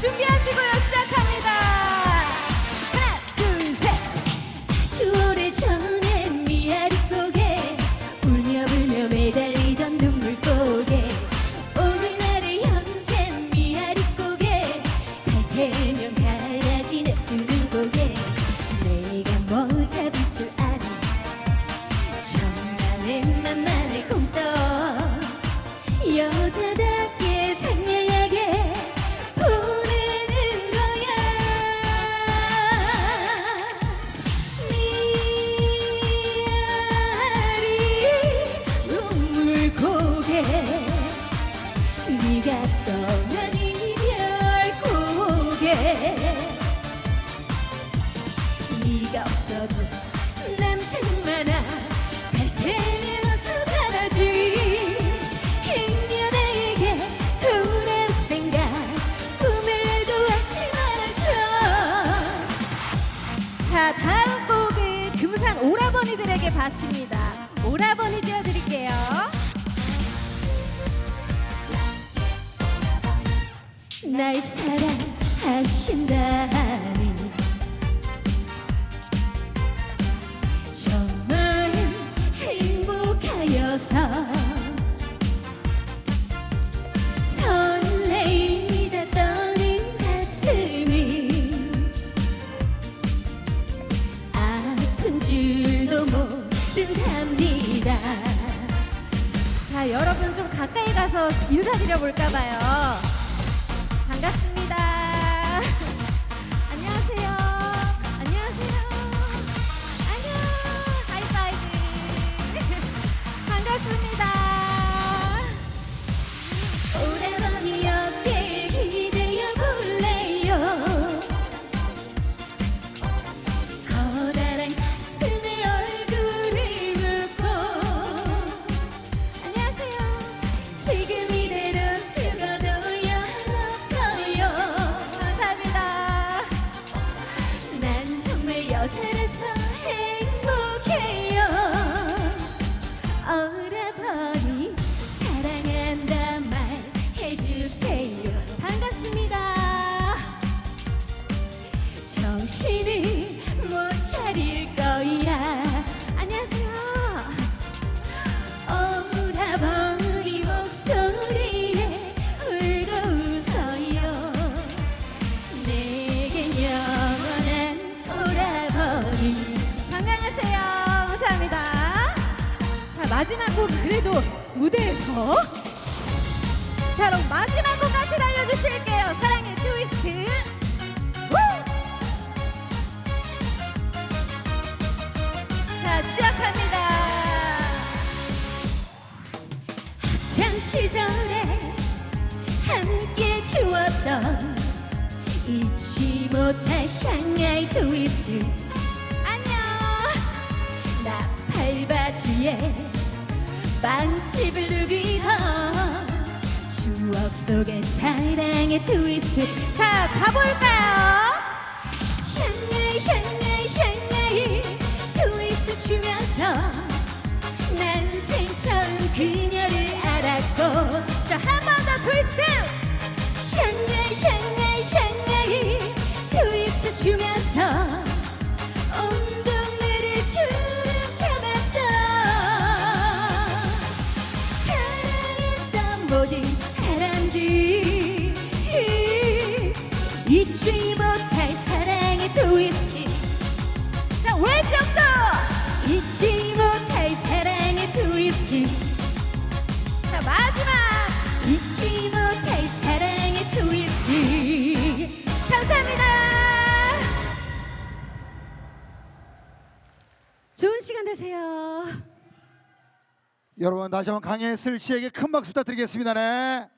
준비하시고요. 시작합니다. 네가 없어도 남창 많아. 갈 테면 어서 가라지. 인연에게 돌아올 생각. 꿈에도 하지 말아줘. 자, 다음 곡은 금상 오라버니들에게 바칩니다. 오라버니 띄워드릴게요. 날 사랑하신다 모른답니다 자, 여러분 좀 가까이 가서 인사드려 볼까 봐요. 반갑습니다. 여자라서 행복해요. 오라버니 사랑한다 말해주세요. 반갑습니다. 정신을 못 차릴 거야. 안녕하세요. 마지막 곡 그래도 무대에서 자, 그럼 마지막 곡 같이 달려주실게요. 사랑의 트위스트. 우! 자, 시작합니다. 참 시절에 함께 추었던 잊지 못할 샹하이 트위스트 안녕. 나팔바지에 빵집을 누비던 추억 속의 사랑의 트위스트. 자, 가볼까요? 샹 잊지 못할 사랑의 트위스트 자, 왼쪽도. 잊지 못할 사랑의 트위스트 자, 마지막. 잊지 못할 사랑의 트위스트 감사합니다. 좋은 시간 되세요. 여러분 다시 한번 강혜슬 씨에게 큰 박수 부탁드리겠습니다. 네.